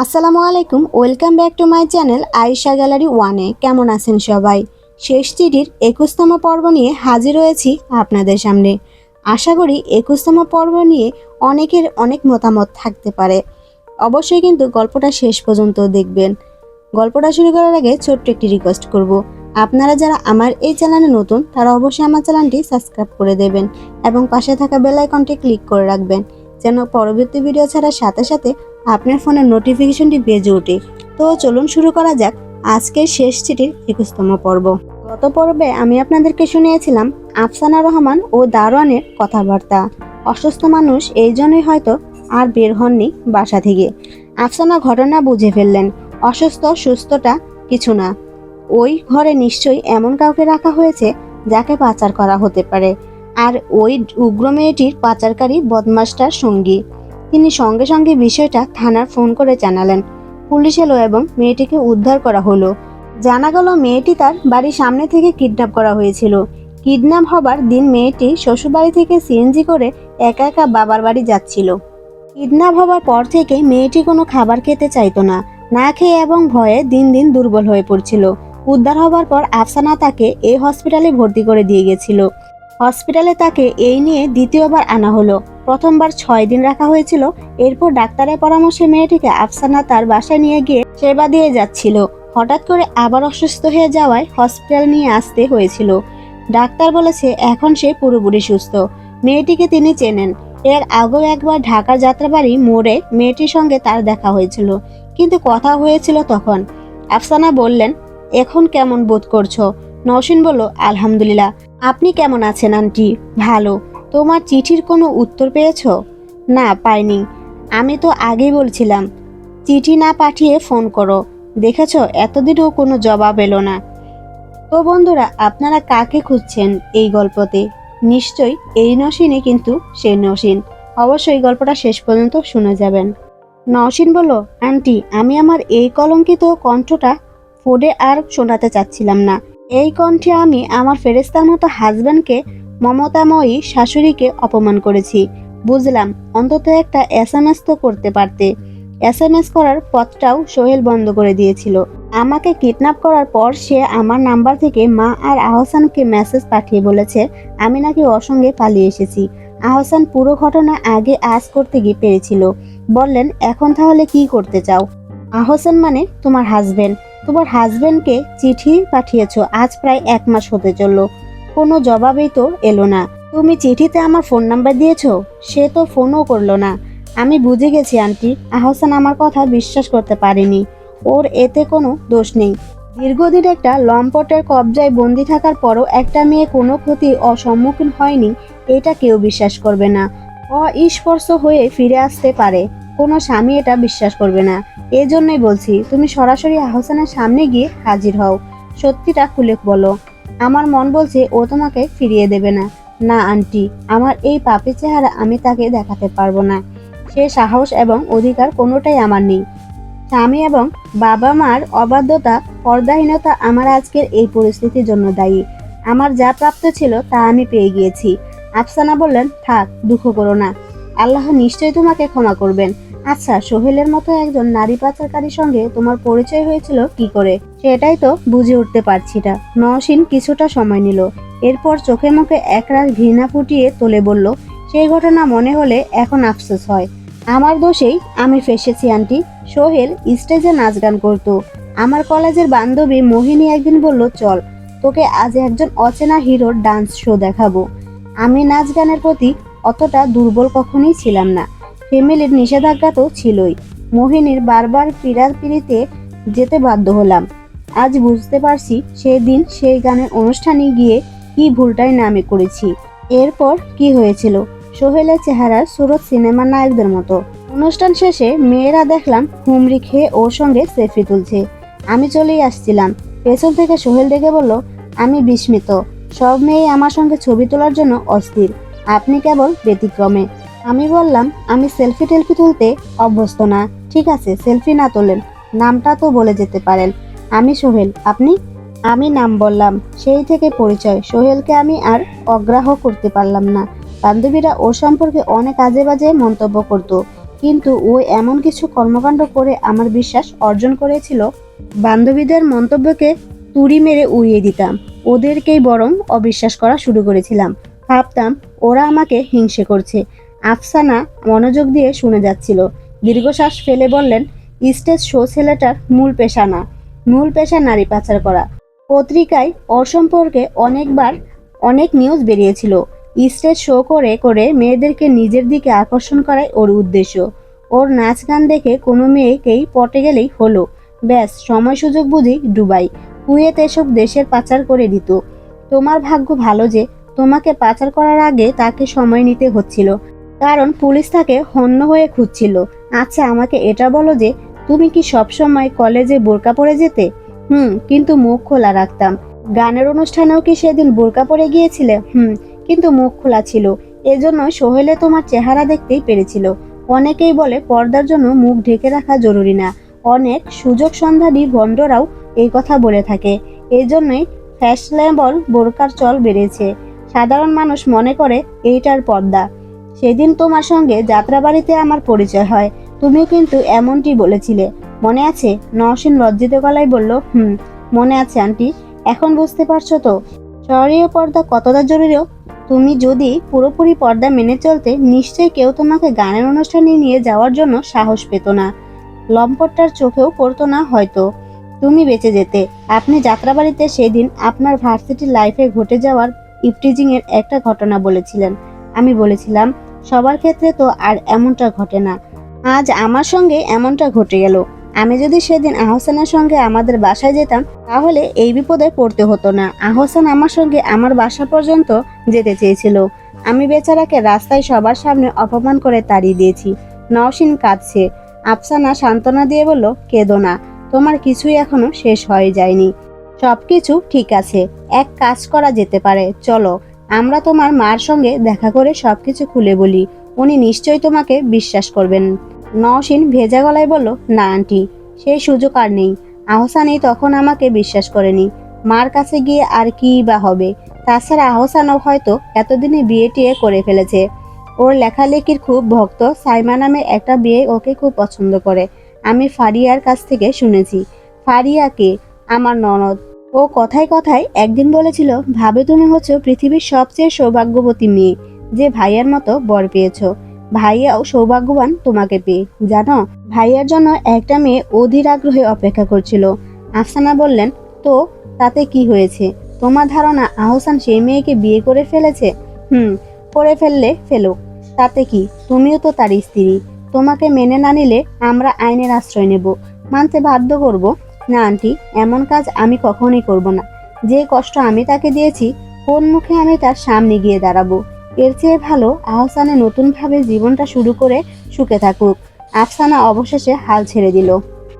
আসসালামু আলাইকুম, welcome back to my channel Ayesha gallery ওয়ানে কেমন আছেন সবাই? শেষ চিঠির একুশতম পর্ব নিয়ে হাজির হয়েছি আপনাদের সামনে। আশা করি একুশতম পর্ব নিয়ে অনেকের অনেক মতামত থাকতে পারে। অবশ্যই কিন্তু গল্পটা শেষ পর্যন্ত দেখবেন। গল্পটা শুরু করার আগে ছোট্ট একটি রিকোয়েস্ট করব। আপনারা যারা আমার এই চ্যানেলে নতুন, তারা অবশ্যই আমার চ্যানেলটি সাবস্ক্রাইব করে দেবেন এবং পাশে থাকা বেল আইকনটি ক্লিক করে রাখবেন, যেন পরবর্তী ভিডিও ছাড়ার সাথে সাথে আপনার ফোনের নোটিফিকেশনটি বেজে ওঠে। তো চলুন শুরু করা যাক আজকের শেষ চিঠির একুশতম পর্ব। গত পর্বে আমি আপনাদেরকে শুনিয়েছিলাম আফসানা রহমান ও দারোয়ানের কথাবার্তা। অসুস্থ মানুষ এই জন্যই হয়তো আর বের হননি বাসা থেকে। আফসানা ঘটনা বুঝে ফেললেন, অসুস্থ, সুস্থটা কিছু না। ওই ঘরে নিশ্চয়ই এমন কাউকে রাখা হয়েছে যাকে পাচার করা হতে পারে। আর ওই উগ্র মেয়েটির পাচারকারী বদমাসটার সঙ্গী। তিনি সঙ্গে সঙ্গে বিষয়টা থানার ফোন করে জানালেন। পুলিশ এলো এবং মেয়েটিকে উদ্ধার করা হলো। জানা গেল মেয়েটি তার বাড়ির সামনে থেকে কিডন্যাপ করা হয়েছিল। কিডন্যাপ হবার দিন মেয়েটি শ্বশুরবাড়ি থেকে সিএনজি করে একা একা বাবার বাড়ি যাচ্ছিল। কিডন্যাপ হবার পর থেকে মেয়েটি কোনো খাবার খেতে চাইতো না। না খেয়ে এবং ভয়ে দিন দিন দুর্বল হয়ে পড়ছিল। উদ্ধার হবার পর আফসানা তাকে এই হসপিটালে ভর্তি করে দিয়ে গেছিল। হসপিটালে তাকে এই নিয়ে দ্বিতীয়বার আনা হলো। প্রথমবার ছয় দিন রাখা হয়েছিল, এরপর ডাক্তারের পরামর্শে মেয়েটিকে আফসানা তার বাসায় নিয়ে গিয়ে সেবা দিয়ে যাচ্ছিল। হঠাৎ করে আবার অসুস্থ হয়ে যাওয়ায় হসপিটাল নিয়ে আসতে হয়েছিল। ডাক্তার বলেছে, এখন সে পুরোপুরি সুস্থ। মেয়েটিকে তিনি চেনেন। এর আগেও একবার ঢাকার যাত্রাবাড়ি মোড়ে মেয়েটির সঙ্গে তার দেখা হয়েছিল, কিন্তু কথা হয়েছিল তখন। আফসানা বললেন, এখন কেমন বোধ করছ? নওশিন বলল, আলহামদুলিল্লাহ। আপনি কেমন আছেন, আন্টি? ভালো। তোমার চিঠির কোনো উত্তর পেয়েছ? না, পাইনি। আমি তো আগেই বলছিলাম, চিঠি না পাঠিয়ে ফোন করো। দেখেছ, এতদিনও কোনো জবাব এলো না। তো বন্ধুরা, আপনারা কাকে খুঁজছেন এই গল্পতে? নিশ্চয়ই এই নসিনই কিন্তু সেই নসিন। অবশ্যই গল্পটা শেষ পর্যন্ত শুনে যাবেন। নসিন বলল, আন্টি, আমি আমার এই কলঙ্কিত কণ্ঠটা ফোডে আর শোনাতে চাচ্ছিলাম না। এই কণ্ঠে আমি আমার ফেরেস্তার মতো হাজব্যান্ডকে মমতাময়ী শাশুড়িকে অপমান করেছি। বুঝলাম, অন্তত একটা এস এম এস তো করতে পারতে। এস এম এস করার পথটাও সোহেল বন্ধ করে দিয়েছিল। আমাকে কিডন্যাপ করার পর সে আমার নাম্বার থেকে মা আর আহসানকে মেসেজ পাঠিয়ে বলেছে, আমি নাকি ওর সঙ্গে পালিয়ে এসেছি। আহসান পুরো ঘটনা আগে আজ করতে গিয়ে পেরেছিল। বললেন, এখন তাহলে কি করতে চাও? আহসান মানে তোমার হাজবেন্ড তোমার হাজবেন্ডকে চিঠি পাঠিয়েছো, আজ প্রায় এক মাস হতে চলল। কোনো জবাবেই তো এলো না। তুমি চিঠিতে আমার ফোন নাম্বার দিয়েছ? সে তো ফোনও করল না। আমি বুঝে গেছি, আন্টি। আহসান আমার কথা বিশ্বাস করতে পারেনি। ওর এতে কোনো দোষ নেই। দীর্ঘদিন একটা লম্পটের কবজায় বন্দি থাকার পরও একটা মেয়ে কোনো ক্ষতি অসম্মুখীন হয়নি, এটা কেউ বিশ্বাস করবে না। অস্পর্শ হয়ে ফিরে আসতে পারে। কোনো স্বামী এটা বিশ্বাস করবে না। এজন্যই বলছি, তুমি সরাসরি আহসানের সামনে গিয়ে হাজির হও। সত্যিটা খুলে বলো। আমার মন বলছে ও তোমাকে ফিরিয়ে দেবে না। না, আন্টি, আমার এই পাপি চেহারা আমি তাকে দেখাতে পারব না। সে সাহস এবং অধিকার কোনোটাই আমার নেই। স্বামী এবং বাবা মার অবাধ্যতা, পর্দাহীনতা আমার আজকের এই পরিস্থিতির জন্য দায়ী। আমার যা প্রাপ্ত ছিল তা আমি পেয়ে গিয়েছি। আফসানা বললেন, থাক, দুঃখ করো না। আল্লাহ নিশ্চয়ই তোমাকে ক্ষমা করবেন। আচ্ছা সোহেলের মতো একজন নারী পাচারকারীর সঙ্গে তোমার পরিচয় হয়েছিল কি করে? সেটাই তো বুঝে উঠতে পারছি না। নওশিন কিছুটা সময় নিল। এরপর চোখে মুখে একরাশ ঘৃণা ফুটিয়ে তোলে বলল, সেই ঘটনা মনে হলে এখন আফসোস হয়। আমার দোষেই আমি ফেসেছি, আন্টি। সোহেল স্টেজে নাচ গান করতো। আমার কলেজের বান্ধবী মোহিনী একদিন বলল, চল, তোকে আজ একজন অচেনা হিরোর ডান্স শো দেখাবো। আমি নাচ গানের প্রতি অতটা দুর্বল কখনোই ছিলাম না। ফ্যামিলির নিষেধাজ্ঞা তো ছিলই। মোহিনীর বারবার পিড়াপিড়িতে যেতে বাধ্য হলাম। আজ বুঝতে পারছি সেই দিন সেই গানের অনুষ্ঠানে গিয়ে কি ভুলটাই না আমি করেছি। এরপর কি হয়েছিল? সোহেলের চেহারা সুরত সিনেমার নায়কদের মতো। অনুষ্ঠান শেষে মেয়েরা দেখলাম হুমড়ি খেয়ে ওর সঙ্গে সেলফি তুলছে। আমি চলেই আসছিলাম। পেছন থেকে সোহেল দেখে বলল, আমি বিস্মিত। সব মেয়ে আমার সঙ্গে ছবি তোলার জন্য অস্থির। আপনি কেবল ব্যতিক্রমে। আমি বললাম, আমি সেলফি টেলফি তুলতে অভ্যস্ত না। ঠিক আছে, সেলফি না তোলেন। নামটা তো বলে যেতে পারেন। আমি সোহেল। আপনি? আমি নাম বললাম। সেই থেকে পরিচয়। সোহেলকে আমি আর অগ্রাহ্য করতে পারলাম না। বান্ধবীরা ওর সম্পর্কে অনেক আজে বাজে মন্তব্য করত। কিন্তু ও এমন কিছু কর্মকাণ্ড করে আমার বিশ্বাস অর্জন করেছিল, বান্ধবীদের মন্তব্যকে তুড়ি মেরে উড়িয়ে দিতাম। ওদেরকেই বরং অবিশ্বাস করা শুরু করেছিলাম। ভাবতাম, ওরা আমাকে হিংসে করছে। আফসানা মনোযোগ দিয়ে শুনে যাচ্ছিল। দীর্ঘশ্বাস ফেলে বললেন, স্টেজ শো ছেলেটার মূল পেশা না মূল পেশা নারী পাচার করা। পত্রিকায় ওর সম্পর্কে অনেকবার অনেক নিউজ বেরিয়েছিল। স্টেজ শো করে করে মেয়েদেরকে নিজের দিকে আকর্ষণ করাই ওর উদ্দেশ্য। ওর নাচ গান দেখে কোনো মেয়েকেই পটে গেলেই হলো। ব্যাস, সময় সুযোগ বুঝি ডুবাই কুয়েত এসব দেশের পাচার করে দিত। তোমার ভাগ্য ভালো যে, তোমাকে পাচার করার আগে তাকে সময় নিতে হচ্ছিল। কারণ পুলিশ তাকে হন্য হয়ে খুঁজছিল। আচ্ছা আমাকে এটা বলো যে, তুমি কি সবসময় কলেজে বোরকা পরে যেতে? হুম, কিন্তু মুখ খোলা রাখতাম। গানের অনুষ্ঠানেও কি সেদিন বোরকা পরে গিয়েছিলে? হুম, কিন্তু মুখ খোলা ছিল। এজন্য সোহেলে তোমার চেহারা দেখতেই পেরেছিল। অনেকেই বলে পর্দার জন্য মুখ ঢেকে রাখা জরুরি না। অনেক সুযোগ সন্ধানী ভণ্ডরাও এই কথা বলে থাকে। এই জন্যই ফ্যাশনেবল বোরকার চল বেড়েছে। সাধারণ মানুষ মনে করে, এইটার পর্দা। সেদিন তোমার সঙ্গে যাত্রাবাড়িতে আমার পরিচয় হয়। তুমিও কিন্তু এমনটি বলেছিলে। মনে আছে? নওশিন লজ্জিত গলায় বলল, হুম, মনে আছে আন্টি। এখন বুঝতে পারছ তো? শহরীয় পর্দা কতটা জরুরিও? তুমি যদি পুরোপুরি পর্দা মেনে চলতে, নিশ্চয়ই কেউ তোমাকে গানের অনুষ্ঠানে নিয়ে যাওয়ার জন্য সাহস পেত না। লম্পটটার চোখেও পড়তো না হয়তো। তুমি বেঁচে যেতে। আপনি যাত্রাবাড়িতে সেদিন আপনার ভার্সিটি লাইফে ঘটে যাওয়ার ইফটিজিং এর একটা ঘটনা বলেছিলেন। আমি বলেছিলাম, সবার ক্ষেত্রে তো আর এমনটা ঘটে না। আজ আমার সঙ্গে এমনটা ঘটে গেল। আমি যদি সেদিন আহসানের সঙ্গে আমাদের বাসায় যেতাম, তাহলে এই বিপদে পড়তে হতো না। আহসান আমার সঙ্গে আমার বাসা পর্যন্ত যেতে চেয়েছিল। আমি বেচারাকে রাস্তায় সবার সামনে অপমান করে তাড়িয়ে দিয়েছি। নওশিন কাঁদছে। আফসানা সান্ত্বনা দিয়ে বলল, কেঁদো না। তোমার কিছুই এখনও শেষ হয়ে যায়নি। সব কিছু ঠিক আছে। এক কাজ করা যেতে পারে। চলো। আমরা তোমার মার সঙ্গে দেখা করে সব কিছু খুলে বলি। উনি নিশ্চয়ই তোমাকে বিশ্বাস করবেন। নওশিন ভেজা গলায় বলল, না, আন্টি, সেই সুযোগ আর নেই। আহসানই তখন আমাকে বিশ্বাস করেনি। মার কাছে গিয়ে আর কি বা হবে? তাছাড়া আহসানও হয়তো এতদিনে বিয়ে টিয়ে করে ফেলেছে। ওর লেখালেখির খুব ভক্ত, সাইমা নামে একটা বিয়ে ওকে খুব পছন্দ করে। আমি ফারিয়ার কাছ থেকে শুনেছি। ফারিয়াকে আমার ননদ। ও কথায় কথায় একদিন বলেছিল, ভাবে তুমি হচ্ছে পৃথিবীর সবচেয়ে সৌভাগ্যবতী মেয়ে, যে ভাইয়ার মতো বর পেয়েছ। ভাইয়াও সৌভাগ্যবান তোমাকে পেয়ে। জানো, ভাইয়ার জন্য একটা মেয়ে অধীর আগ্রহে অপেক্ষা করছিল। আফসানা বললেন, তো, তাতে কি হয়েছে? তোমার ধারণা আহসান সেই মেয়েকে বিয়ে করে ফেলেছে? হুম, করে ফেললে ফেলুক। তাতে কি? তুমিও তো তার স্ত্রী। তোমাকে মেনে না নিলে আমরা আইনের আশ্রয় নেব। মানতে বাধ্য করব। না, আন্টি, এমন কাজ আমি কখনোই করব না। যে কষ্ট আমি তাকে দিয়েছি, কোন মুখে আমি তার সামনে গিয়ে দাঁড়াবো? এর চেয়ে ভালো আহসানে নতুনভাবে জীবনটা শুরু করে সুখে থাকুক। আফসানা অবশেষে হাল ছেড়ে দিল।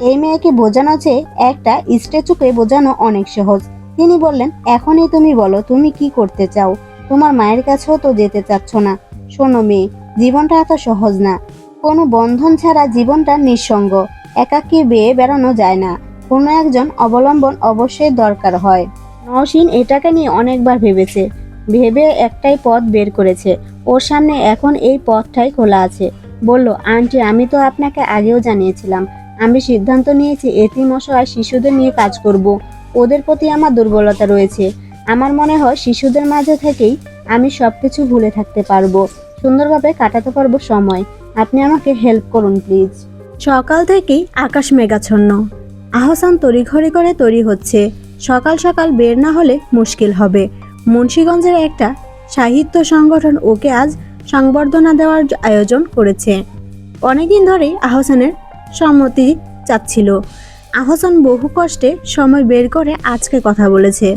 এই মেয়েকে বোঝানো চেয়ে একটা স্ট্যাচুকে বোঝানো অনেক সহজ। তিনি বললেন, এখনই তুমি বলো, তুমি কি করতে চাও? তোমার মায়ের কাছেও তো যেতে চাচ্ছ না। শোনো মেয়ে, জীবনটা এত সহজ না। কোনো বন্ধন ছাড়া জীবনটা নিঃসঙ্গ। একাকী বেয়ে বেড়ানো যায় না। কোনো একজন অবলম্বন অবশ্যই দরকার হয়। নওশিন এটাকে নিয়ে অনেকবার ভেবেছে। ভেবে একটাই পথ বের করেছে। ওর সামনে এখন এই পথটাই খোলা আছে। বলল, আন্টি, আমি তো আপনাকে আগেও জানিয়েছিলাম। আমি সিদ্ধান্ত নিয়েছি এতিম অসহায় শিশুদের নিয়ে কাজ করব। ওদের প্রতি আমার দুর্বলতা রয়েছে। আমার মনে হয় শিশুদের মাঝে থেকেই আমি সব কিছু ভুলে থাকতে পারব। সুন্দরভাবে কাটাতে পারব সময়। আপনি আমাকে হেল্প করুন, প্লিজ। সকাল থেকেই আকাশ মেঘাচ্ছন্ন। আহসান তড়িঘড়ি করে তৈরি হচ্ছে। সকাল সকাল বের না হলে মুশকিল হবে। মুন্সীগঞ্জের একটা সাহিত্য সংগঠন ওকে আজ সংবর্ধনা দেওয়ার আয়োজন করেছে। অনেকদিন ধরেই আহসানের সম্মতি চাচ্ছিল। আহসান বহু কষ্টে সময় বের করে আজকে কথা বলেছে।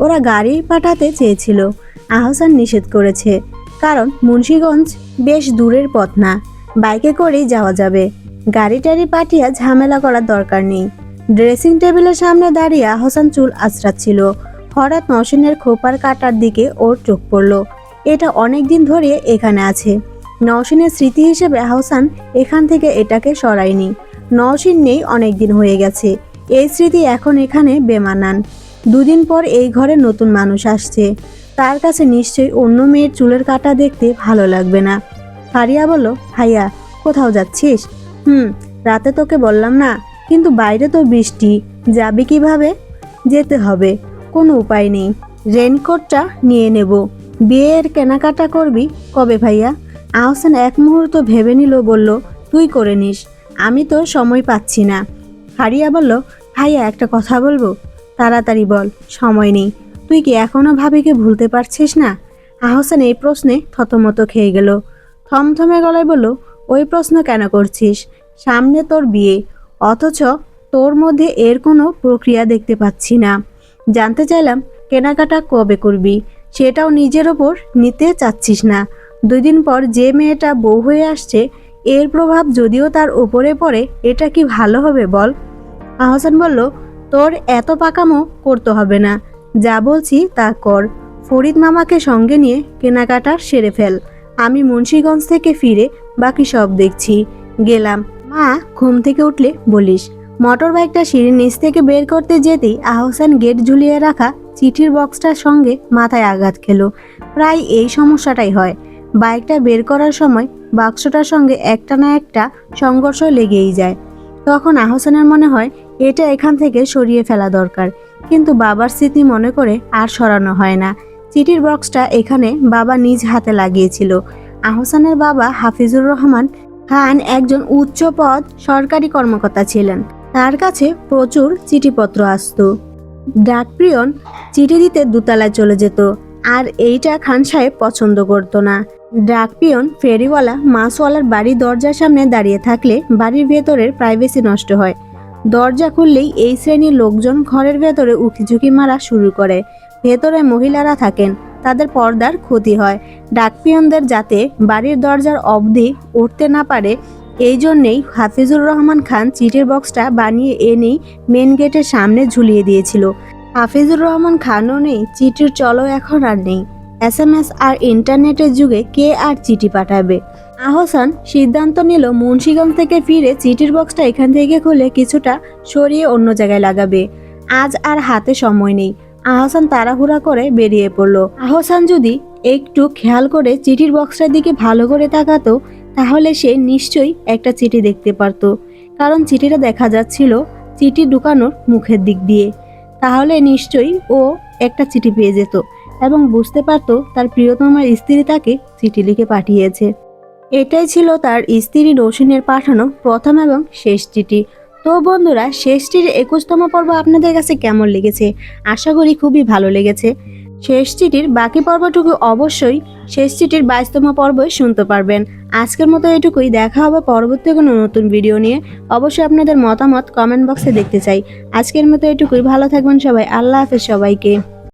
ওরা গাড়ি পাঠাতে চেয়েছিল। আহসান নিষেধ করেছে। কারণ মুন্সীগঞ্জ বেশ দূরের পথ না। বাইকে করেই যাওয়া যাবে। গাড়ি টাড়ি পাঠিয়ে ঝামেলা করার দরকার নেই। ড্রেসিং টেবিলের সামনে দাঁড়িয়ে আহসান চুল আঁচড়াচ্ছিল হঠাৎ নসিনের খোপার কাটার দিকে ওর চোখ পড়ল। এটা অনেক দিন ধরে এখানে আছে। নওশিনের স্মৃতি হিসেবে আহসান এখান থেকে এটাকে সরায়নি। নওশিন নেই অনেক দিন হয়ে গেছে। এই স্মৃতি এখন এখানে বেমানান। দুদিন পর এই ঘরে নতুন মানুষ আসছে। তার কাছে নিশ্চয়ই অন্য মেয়ের চুলের কাটা দেখতে ভালো লাগবে না। ফারিয়া বলল, ভাইয়া, কোথাও যাচ্ছিস? হুম, রাতে তোকে বললাম না কিন্তু বাইরে তো বৃষ্টি, যাবে কীভাবে? যেতে হবে, কোনো উপায় নেই। রেনকোটটা নিয়ে নেব। বিয়ের কেনাকাটা করবি কবে ভাইয়া? আহসান এক মুহূর্ত ভেবে নিল, বলল, তুই করে নিস। আমি তো সময় পাচ্ছি না। হারিয়া বলল, ভাইয়া, একটা কথা বলব? তাড়াতাড়ি বল, সময় নেই। তুই কি এখনও ভাবিকে ভুলতে পারছিস না? আহসান এই প্রশ্নে থতমত খেয়ে গেল। থমথমে গলায় বলল, ওই প্রশ্ন কেন করছিস? সামনে তোর বিয়ে অথচ তোর মধ্যে এর কোনো প্রক্রিয়া দেখতে পাচ্ছি না। জানতে চাইলাম, কেনাকাটা কবে করবি? সেটাও নিজের ওপর নিতে চাচ্ছিস না। দুই দিন পর যে মেয়েটা বউ হয়ে আসছে, এর প্রভাব যদিও তার ওপরে পড়ে, এটা কি ভালো হবে বল? আহসান বলল, তোর এত পাকামো করতে হবে না। যা বলছি তা কর। ফরিদ মামাকে সঙ্গে নিয়ে কেনাকাটা সেরে ফেল। আমি মুন্সীগঞ্জ থেকে ফিরে বাকি সব দেখছি। গেলাম। মা, ঘুম থেকে উঠলে বলিস। মোটর বাইকটা সিঁড়ির নিচ থেকে বের করতে যেতেই আহসান গেট ঝুলিয়ে রাখা চিঠির বক্সটার সঙ্গে মাথায় আঘাত খেলো। প্রায় এই সমস্যাটাই হয়। বাইকটা বের করার সময় বাক্সটার সঙ্গে একটা না একটা সংঘর্ষ লেগেই যায়। তখন আহসানের মনে হয়, এটা এখান থেকে সরিয়ে ফেলা দরকার। কিন্তু বাবার স্মৃতি মনে করে আর সরানো হয় না। চিঠির বক্সটা এখানে বাবা নিজ হাতে লাগিয়েছিল। আহসানের বাবা হাফিজুর রহমান খান একজন উচ্চ পদ সরকারি কর্মকর্তা ছিলেন। তার কাছে প্রচুর চিঠিপত্র আসতো। ডাকপ্রিয়ন চিঠি দিতে দোতলায় চলে যেত, আর এইটা খান সাহেব পছন্দ করতো না। ডাকপিয়ন ফেরিওয়ালা মাছওয়ালার বাড়ির দরজার সামনে দাঁড়িয়ে থাকলে বাড়ির ভেতরের প্রাইভেসি নষ্ট হয়। দরজা খুললেই এই শ্রেণির লোকজন ঘরের ভেতরে উকিঝুঁকি মারা শুরু করে। ভেতরে মহিলারা থাকেন তাদের পর্দার ক্ষতি হয়। ডাকপিয়নদের যাতে বাড়ির দরজার অবধি উঠতে না পারে, এই জন্যেই হাফিজুর রহমান খান চিঠির বক্সটা বানিয়ে এনেই মেন গেটের সামনে ঝুলিয়ে দিয়েছিল। হাফিজুর রহমান খানও নেই, চিঠির চলো এখন আর নেই। এস এম এস আর ইন্টারনেটের যুগে কে আর চিঠি পাঠাবে? আহসান সিদ্ধান্ত নিল মুন্সিগঞ্জ থেকে ফিরে চিঠির বক্সটা এখান থেকে খুলে কিছুটা সরিয়ে অন্য জায়গায় লাগাবে। আজ আর হাতে সময় নেই। আহসান তাড়াহুড়া করে বেরিয়ে পড়ল। আহসান যদি একটু খেয়াল করে চিঠির বক্সটার দিকে ভালো করে তাকাতো, তাহলে সে নিশ্চয়ই একটা চিঠি দেখতে পারত। কারণ চিঠিটা দেখা যাচ্ছিল চিঠি ঢুকানোর মুখের দিক দিয়ে। তাহলে নিশ্চয়ই ও একটা চিঠি পেয়ে যেত এবং বুঝতে পারত তার প্রিয়তমার স্ত্রী তাকে চিঠি লিখে পাঠিয়েছে। এটাই ছিল তার স্ত্রী রৌশনের পাঠানো প্রথম এবং শেষ চিঠি। তো বন্ধুরা, শেষটির একুশতম পর্ব আপনাদের কাছে কেমন লেগেছে? আশা করি খুবই ভালো লেগেছে। শেষ বাকি পর্বটুকু অবশ্যই শেষ চিঠির বাইশতম পর্বই শুনতে পারবেন। আজকের মতো এটুকুই। দেখা হবে পরবর্তী কোনো নতুন ভিডিও নিয়ে। অবশ্যই আপনাদের মতামত কমেন্ট বক্সে দেখতে চাই। আজকের মতো এটুকুই। ভালো থাকবেন সবাই। আল্লাহ হাফেজ সবাইকে।